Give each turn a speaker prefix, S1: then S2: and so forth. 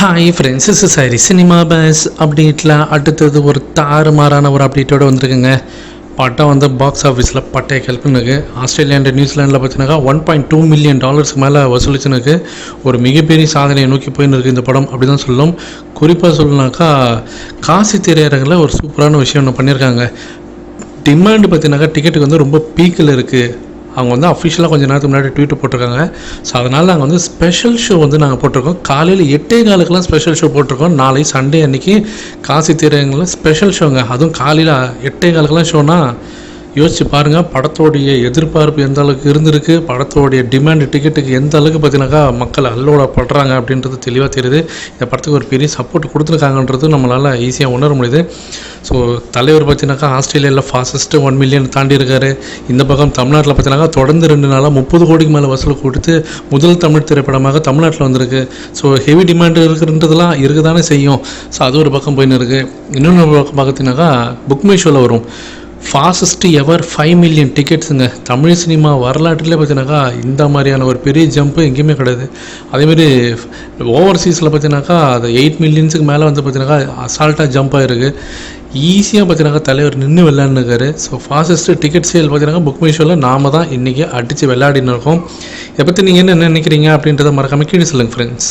S1: Hi friends is சாரி cinema பேஸ் அப்டேட்டில் அடுத்தது ஒரு தாறுமாறான ஒரு அப்டேட்டோடு வந்திருக்குங்க. படம் வந்து பாக்ஸ் ஆஃபீஸில் பட்டைய கிளப்புனுக்கு ஆஸ்திரேலியா அண்ட் நியூசிலாண்டில் பார்த்தீங்கன்னா ஒன் பாயிண்ட் டூ மில்லியன் டாலர்ஸ்க்கு மேலே வசூலிச்சுனுக்கு. ஒரு மிகப்பெரிய சாதனையை நோக்கி போயின்னு இருக்குது இந்த படம் அப்படி தான் சொல்லும். குறிப்பாக சொல்லணுனாக்கா காசி திரையரங்கில் ஒரு சூப்பரான விஷயம் ஒன்று பண்ணியிருக்காங்க டிமாண்டு பார்த்தீங்கன்னாக்கா டிக்கெட்டுக்கு வந்து ரொம்ப பீக்கில் இருக்குது அவங்க வந்து அஃபிஷியலாக கொஞ்சம் நேரத்துக்கு முன்னாடி ட்வீட் போட்டிருக்காங்க. ஸோ அதனால் நாங்கள் வந்து ஸ்பெஷல் ஷோ வந்து நாங்கள் போட்டிருக்கோம். காலையில் எட்டே காலுக்கெல்லாம் ஸ்பெஷல் ஷோ போட்டிருக்கோம். நாளை சண்டே அன்னைக்கு காசி தீரங்களில் ஸ்பெஷல் ஷோங்க அதுவும் காலையில் எட்டே காலுக்கெல்லாம் ஷோனால் யோசிச்சு பாருங்கள் படத்தோடைய எதிர்பார்ப்பு எந்த அளவுக்கு இருந்திருக்கு படத்தோடைய டிமாண்ட் டிக்கெட்டுக்கு எந்த அளவுக்கு பார்த்தீங்கன்னாக்கா மக்கள் அல்லோட படுறாங்க அப்படின்றது தெளிவாக தெரியுது. இந்த படத்துக்கு ஒரு பெரிய சப்போர்ட் கொடுத்துருக்காங்கன்றது நம்மளால் ஈஸியாக உணர முடியுது. ஸோ தலைவர் பார்த்தீங்கன்னாக்கா ஆஸ்திரேலியாவில் ஃபாஸ்டஸ்ட்டு ஒன் மில்லியன் தாண்டி இருக்காரு. இந்த பக்கம் தமிழ்நாட்டில் பார்த்தீங்கன்னாக்கா தொடர்ந்து ரெண்டு நாளாக முப்பது கோடிக்கு மேலே வசூல் கொடுத்து முதல் தமிழ் திரைப்படமாக தமிழ்நாட்டில் வந்திருக்கு. ஸோ ஹெவி டிமாண்ட் இருக்குன்றதுலாம் இருக்க தானே செய்யும். ஸோ அது ஒரு பக்கம் போயின்னு இருக்குது இன்னொன்று பக்கம் பார்த்தீங்கன்னாக்கா புக் மை ஷோவில் வரும். ஃபாஸ்டஸ்ட் எவர் ஃபைவ் மில்லியன் டிக்கெட்ஸுங்க தமிழ் சினிமா வரலாற்றிலே பார்த்தீங்கன்னாக்கா இந்த மாதிரியான ஒரு பெரிய ஜம்ப்பு எங்கேயுமே கிடையாது. அதேமாரி ஓவர்சீஸில் பார்த்தீங்கன்னாக்கா அது எயிட் மில்லியன்ஸுக்கு மேலே வந்து பார்த்தீங்கன்னாக்கா அசால்ட்டாக ஜம்ப் ஆகிருக்கு ஈஸியாக பார்த்தீங்கன்னாக்கா தலைவர் நின்று விளையாடுனுக்காரு ஸோ ஃபாஸ்டஸ்ட்டு டிக்கெட் சேல் பார்த்தீங்கன்னா புக் மை ஷோவில் நாம தான் இன்றைக்கி அடித்து விளையாடின்னு இருக்கோம். இதை பற்றி நீங்கள் என்ன நினைக்கிறீங்க அப்படின்றத மறக்காமல் கீழே சொல்லுங்கள் ஃப்ரெண்ட்ஸ்